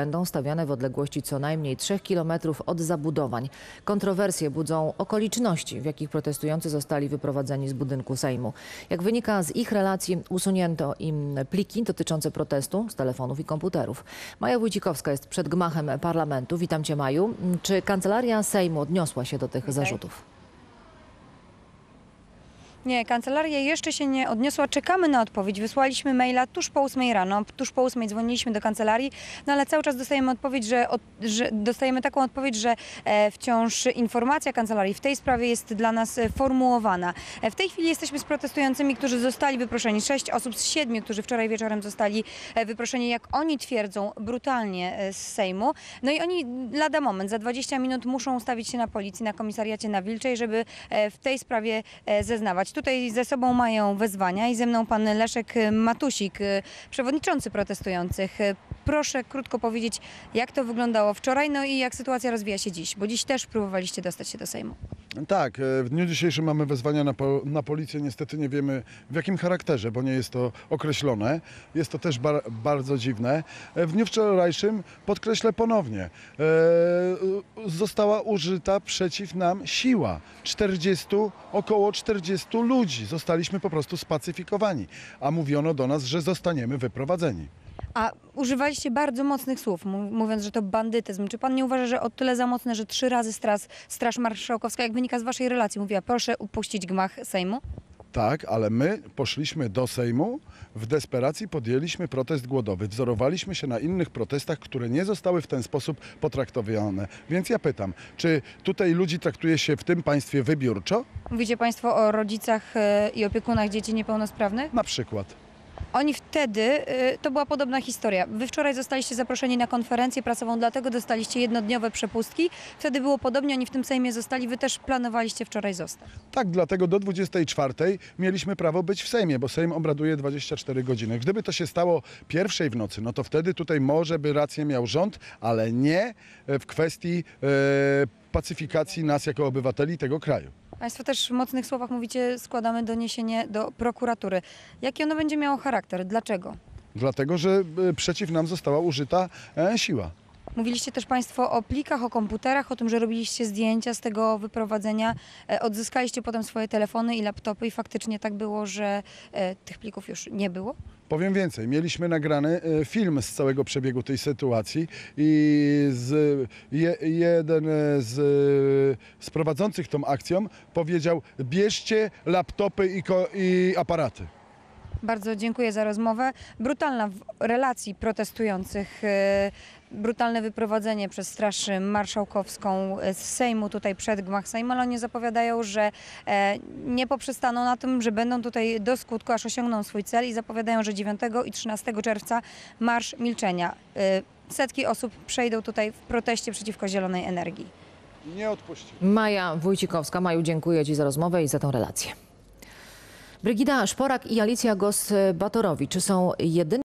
będą stawiane w odległości co najmniej 3 km od zabudowań. Kontrowersje budzą okoliczności, w jakich protestujący zostali wyprowadzeni z budynku Sejmu. Jak wynika z ich relacji, usunięto im pliki dotyczące protestu z telefonów i komputerów. Maja Wójcikowska jest przed gmachem parlamentu. Witam cię Maju. Czy kancelaria Sejmu odniosła się do tych zarzutów? Nie, kancelaria jeszcze się nie odniosła. Czekamy na odpowiedź. Wysłaliśmy maila tuż po 8 rano, tuż po 8 dzwoniliśmy do kancelarii, no ale cały czas dostajemy odpowiedź, że, od, że dostajemy taką odpowiedź, że e, wciąż informacja kancelarii w tej sprawie jest dla nas e, formułowana. E, w tej chwili jesteśmy z protestującymi, którzy zostali wyproszeni. Sześć osób z siedmiu, którzy wczoraj wieczorem zostali e, wyproszeni, jak oni twierdzą, brutalnie e, z Sejmu. No i oni lada moment, za 20 minut muszą ustawić się na policji, na komisariacie na Wilczej, żeby w tej sprawie zeznawać. Tutaj ze sobą mają wezwania i ze mną pan Leszek Matusik, e, przewodniczący protestujących. E, Proszę krótko powiedzieć, jak to wyglądało wczoraj, no i jak sytuacja rozwija się dziś, bo dziś też próbowaliście dostać się do Sejmu. Tak, e, w dniu dzisiejszym mamy wezwania na, po, na policję. Niestety nie wiemy w jakim charakterze, bo nie jest to określone. Jest to też bar, bardzo dziwne. E, W dniu wczorajszym, podkreślę ponownie, e, została użyta przeciw nam siła. 40, około 40 ludzi. Zostaliśmy po prostu spacyfikowani, a mówiono do nas, że zostaniemy wyprowadzeni. A używaliście bardzo mocnych słów, mów- mówiąc, że to bandytyzm. Czy pan nie uważa, że o tyle za mocne, że trzy razy straż, straż Marszałkowska, jak wynika z waszej relacji, mówiła, proszę upuścić gmach Sejmu? Tak, ale my poszliśmy do Sejmu, w desperacji podjęliśmy protest głodowy. Wzorowaliśmy się na innych protestach, które nie zostały w ten sposób potraktowane. Więc ja pytam, czy tutaj ludzi traktuje się w tym państwie wybiórczo? Mówicie państwo o rodzicach e, i opiekunach dzieci niepełnosprawnych? Na przykład. Oni wtedy, y, to była podobna historia. Wy wczoraj zostaliście zaproszeni na konferencję prasową, dlatego dostaliście jednodniowe przepustki. Wtedy było podobnie, oni w tym Sejmie zostali, wy też planowaliście wczoraj zostać. Tak, dlatego do 24 mieliśmy prawo być w Sejmie, bo Sejm obraduje 24 godziny. Gdyby to się stało pierwszej w nocy, no to wtedy tutaj może by rację miał rząd, ale nie e, w kwestii e, pacyfikacji nas jako obywateli tego kraju. Państwo też w mocnych słowach mówicie, składamy doniesienie do prokuratury. Jaki ono będzie miało charakter? Dlaczego? Dlatego, że e, przeciw nam została użyta e, siła. Mówiliście też Państwo o plikach, o komputerach, o tym, że robiliście zdjęcia z tego wyprowadzenia. E, Odzyskaliście potem swoje telefony i laptopy i faktycznie tak było, że e, tych plików już nie było? Powiem więcej, mieliśmy nagrany e, film z całego przebiegu tej sytuacji i z, je, jeden z, z prowadzących tą akcją powiedział bierzcie laptopy i, i aparaty. Bardzo dziękuję za rozmowę. Brutalna w relacji protestujących, e, brutalne wyprowadzenie przez Straż Marszałkowską z Sejmu tutaj przed gmach Sejmu, ale oni zapowiadają, że e, nie poprzestaną na tym, że będą tutaj do skutku, aż osiągną swój cel i zapowiadają, że 9 i 13 czerwca Marsz Milczenia. E, Setki osób przejdą tutaj w proteście przeciwko zielonej energii. Nie odpuścili. Maja Wójcikowska. Maju, dziękuję Ci za rozmowę i za tę relację. Brygida Szporak i Alicja Gos-Batorowicz są jedynymi